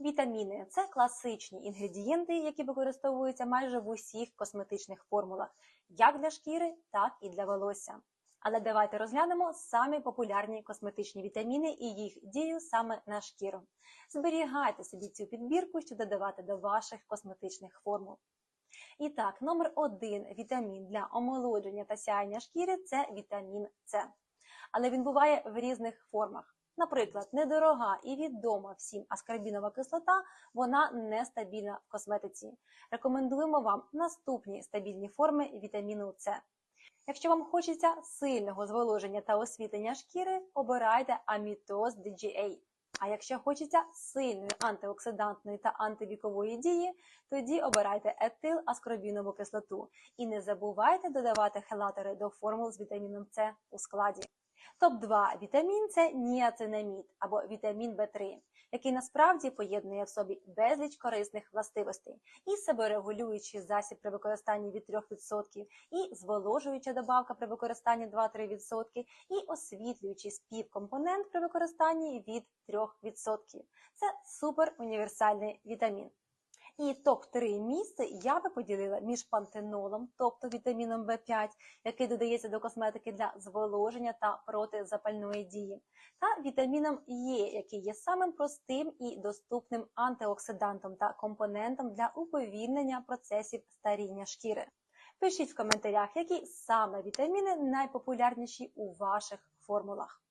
Вітаміни це класичні інгредієнти, які використовуються майже в усіх косметичних формулах, як для шкіри, так і для волосся. Але давайте розглянемо самі популярні косметичні вітаміни і їх дію саме на шкіру. Зберігайте собі цю підбірку, щоб додавати до ваших косметичних формул. І так, номер один вітамін для омолодження та сяєння шкіри це вітамін С. Але він буває в різних формах. Наприклад, недорога і відома всім аскорбінова кислота, вона нестабільна в косметиці. Рекомендуємо вам наступні стабільні форми вітаміну С. Якщо вам хочеться сильного зволоження та освітлення шкіри, обирайте амітоз DGA. А якщо хочеться сильної антиоксидантної та антивікової дії, тоді обирайте етил аскорбінову кислоту. І не забувайте додавати хелатори до формул з вітаміном С у складі. Топ-2 вітамін це ніацинамід або вітамін В3, який насправді поєднує в собі безліч корисних властивостей і себорегулюючий засіб при використанні від 3%, і зволожуюча добавка при використанні 2-3%, і освітлюючий співкомпонент при використанні від 3%. Це супер універсальний вітамін. І топ-3 місце я би поділила між пантенолом, тобто вітаміном В5, який додається до косметики для зволоження та протизапальної дії, та вітаміном Е, який є самим простим і доступним антиоксидантом та компонентом для уповільнення процесів старіння шкіри. Пишіть в коментарях, які саме вітаміни найпопулярніші у ваших формулах.